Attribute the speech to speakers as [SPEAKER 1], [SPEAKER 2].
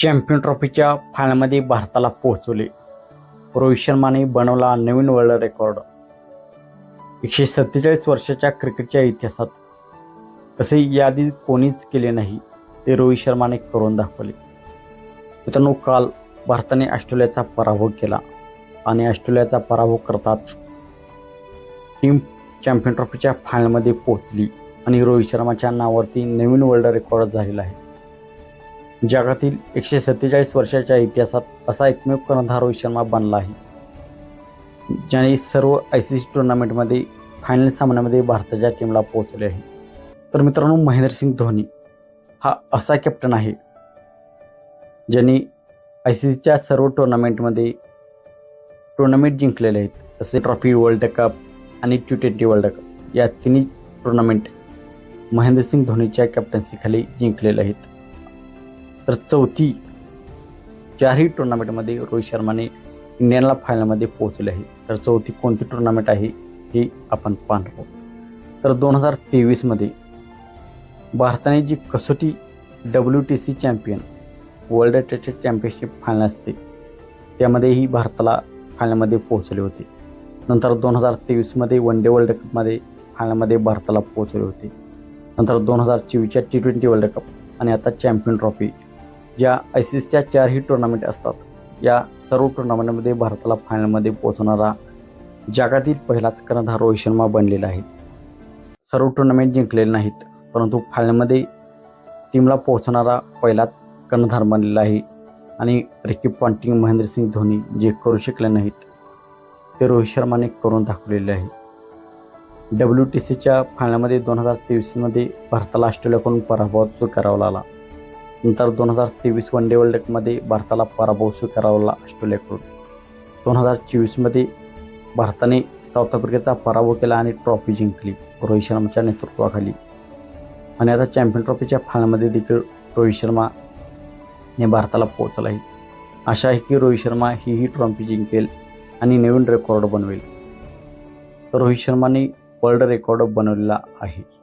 [SPEAKER 1] Champion ट्रॉफीच्या फायनलमध्ये भारताला पोहोचवले. रोहित शर्माने बनवला नवीन वर्ल्ड रेकॉर्ड एकशे सत्तेचाळीस वर्षाच्या क्रिकेटच्या इतिहासात. तसे यादी कोणीच केले नाही ते रोहित शर्माने करून दाखवले. मित्रांनो काल भारताने ऑस्ट्रेलियाचा पराभव केला आणि ऑस्ट्रेलियाचा पराभव करताच टीम चॅम्पियन ट्रॉफीच्या फायनलमध्ये पोहोचली आणि रोहित शर्माच्या नावावरती नवीन वर्ल्ड रेकॉर्ड झालेला आहे. जगातील एकशे सत्तेचाळीस वर्षाच्या इतिहासात असा एकमेव कर्णधार रोहित शर्मा बनला आहे. ज्याने सर्व आय सी सी टुर्नामेंटमध्ये फायनल सामन्यामध्ये भारताच्या टीमला पोहोचले आहे. तर मित्रांनो महेंद्रसिंग धोनी हा असा कॅप्टन आहे ज्यांनी आय सी सीच्या सर्व टुर्नामेंटमध्ये टुर्नामेंट जिंकलेले आहेत. तसे ट्रॉफी वर्ल्ड कप आणि टी ट्वेंटी वर्ल्ड कप या तिन्ही टुर्नामेंट महेंद्रसिंग धोनीच्या कॅप्टन्सीखाली जिंकलेले आहेत. तर चौथी चारही टुर्नामेंटमध्ये रोहित शर्माने इंडियनला फायनलमध्ये पोहोचले आहे. तर चौथी कोणती टुर्नामेंट आहे हे आपण पाहणार आहोत. तर दोन हजार तेवीसमध्ये भारताने जी कसोटी W T C champion world test championship final असते त्यामध्येही भारताला फायनलमध्ये पोहोचले होते. नंतर दोन हजार तेवीसमध्ये वन डे वर्ल्ड कपमध्ये फायनलमध्ये भारताला पोहोचले होते. नंतर दोन हजार चोवीसच्या टी ट्वेंटी वर्ल्ड कप आणि आता चॅम्पियन ट्रॉफी ज्या आय सी सीच्या चारही टुर्नामेंट असतात या सर्व टुर्नामेंटमध्ये भारताला फायनलमध्ये पोहोचणारा जगातील पहिलाच कर्णधार रोहित शर्मा बनलेला आहे. सर्व टुर्नामेंट जिंकलेले नाहीत परंतु फायनलमध्ये टीमला पोहोचणारा पहिलाच कर्णधार बनलेला आहे आणि रिकी पॉन्टिंग महेंद्रसिंग धोनी जे करू शकले नाहीत ते रोहित शर्माने करून दाखवलेले आहे. डब्ल्यू टी सीच्या फायनलमध्ये दोन हजार तेवीसमध्ये भारताला ऑस्ट्रेलियाकडून पराभव स्वीकारावा लागला. नंतर दोन हजार तेवीस वन डे वर्ल्ड कपमध्ये भारताला पराभव स्वीकारावला ऑस्ट्रेलियाकडून. दोन हजार चोवीसमध्ये भारताने साऊथ आफ्रिकेचा पराभव केला आणि ट्रॉफी जिंकली रोहित शर्माच्या नेतृत्वाखाली. आणि आता चॅम्पियन ट्रॉफीच्या फायनलमध्ये देखील रोहित शर्मा हे भारताला पोहोचला आहे. आशा आहे की रोहित शर्मा ही ही ट्रॉफी जिंकेल आणि नवीन रेकॉर्ड बनवेल. तर रोहित शर्माने वर्ल्ड रेकॉर्ड बनवलेला आहे.